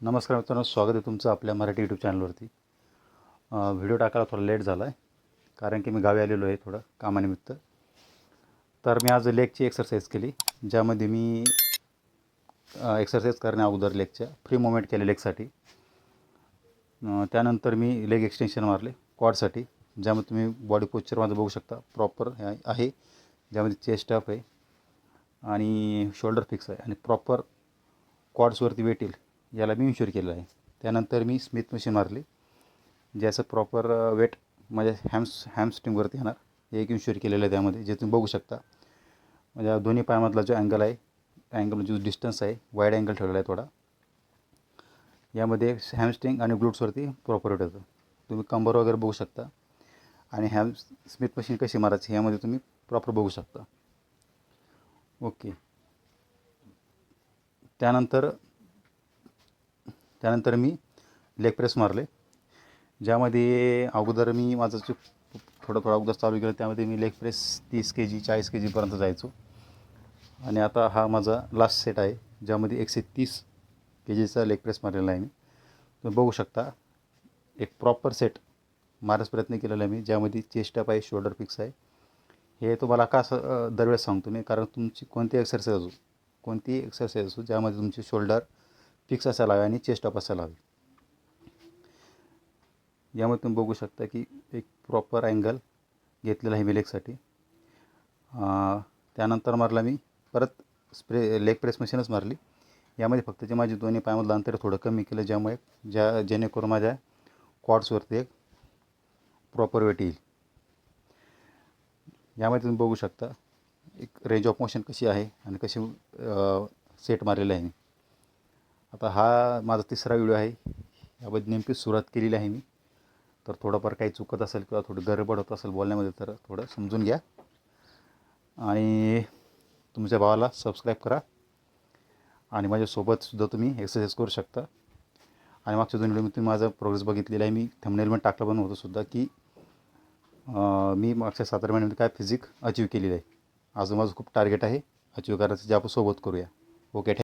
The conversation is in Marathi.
नमस्कार मित्रांनो स्वागत आहे तुमचं आपल्या मराठी यूट्यूब चॅनलवरती व्हिडिओ टाकायला थोडा लेट झाला आहे कारण की मी गावी आलेलो आहे थोडं कामानिमित्त. तर मी आज लेगची एक्सरसाइज केली ज्यामध्ये मी एक्सरसाइज करण्या अगोदर लेगच्या फ्री मुवमेंट केले लेगसाठी त्यानंतर मी लेग एक्सटेन्शन मारले क्वाडसाठी ज्यामध्ये तुम्ही बॉडी पोश्चर माझं बघू शकता प्रॉपर आहे ज्यामध्ये चेस्ट अप आहे आणि शोल्डर फिक्स आहे आणि प्रॉपर क्वाड्सवरती वेट येईल. याला मी इन्श्युअर केलेलं आहे. त्यानंतर मी स्मिथ मशीन मारली. ज्याचं प्रॉपर वेट माझ्या हॅम्स हॅमस्ट्रिंगवरती येणार हे एक इन्श्युअर केलेलं आहे त्यामध्ये जे तुम्ही बघू शकता. म्हणजे दोन्ही पायामधला जो अँगल आहे अँगल जो डिस्टन्स आहे वाईड अँगल ठेवलेला आहे थोडा. यामध्ये हॅमस्ट्रिंग आणि ग्लूट्सवरती प्रॉपर वेट येतं. तुम्ही कंबर वगैरे बघू शकता. आणि हॅम स्मिथ मशीन कशी मारायची यामध्ये तुम्ही प्रॉपर बघू शकता. ओके. त्यानंतर त्यानंतर मी लेग प्रेस मारले. ज्यामध्ये अगोदर मी माझं जे थोडं थोडं अगोदर चालू केलं त्यामध्ये मी लेग प्रेस तीस के जी चाळीस के जीपर्यंत जायचो. आणि आता हा माझा लास्ट सेट आहे ज्यामध्ये एकशे तीस के जीचा लेग प्रेस मारलेला आहे मी. तुम्ही बघू शकता एक प्रॉपर सेट मारायचा प्रयत्न केलेला आहे मी ज्यामध्ये चेस्ट अप आहे शोल्डर फिक्स आहे. हे तुम्हाला का असं दरवेळेस सांगतो मी कारण तुमची कोणती एक्सरसाइज असो कोणती एक्सरसाइज असो ज्यामध्ये तुमचे शोल्डर फिक्स असायला हवे आणि चेस्ट अप असायला हवी. यामध्ये तुम्ही बघू शकता की एक प्रॉपर अँगल घेतलेला आहे मी लेगसाठी त्यानंतर मारला मी परत स्प्रे लेग प्रेस मशीनच मारली. यामध्ये फक्त जे माझे दोन्ही पायामधलं अंतर थोडं कमी केलं ज्यामुळे ज्या जेणेकरून माझ्या क्वाड्सवरती एक प्रॉपर वेट येईल. यामध्ये तुम्ही बघू शकता एक रेंज ऑफ मोशन कशी आहे आणि कशी सेट मारलेलं आहे मी. आता हा माझा तिसरा व्हिडिओ आहे. याबद्दल नेमकी सुरुवात केलेली आहे मी. तर थोडंफार काही चुकत असेल किंवा थोडं गडबड होत असेल बोलण्यामध्ये तर थोडं समजून घ्या. आणि तुमच्या भावाला सबस्क्राईब करा. आणि माझ्यासोबतसुद्धा तुम्ही एक्सरसाइज करू शकता. आणि मागच्या दोन व्हिडिओ तुम्ही माझा प्रोग्रेस बघितलेला आहे. मी थंबनेलमध्ये टाकलं पण होतं सुद्धा की मी मागच्या सात महिन्यामध्ये काय फिजिक अचीव केलेलं आहे. अजून माझं खूप टार्गेट आहे. अचीव करायचं जे आपण सोबत करूया. ओके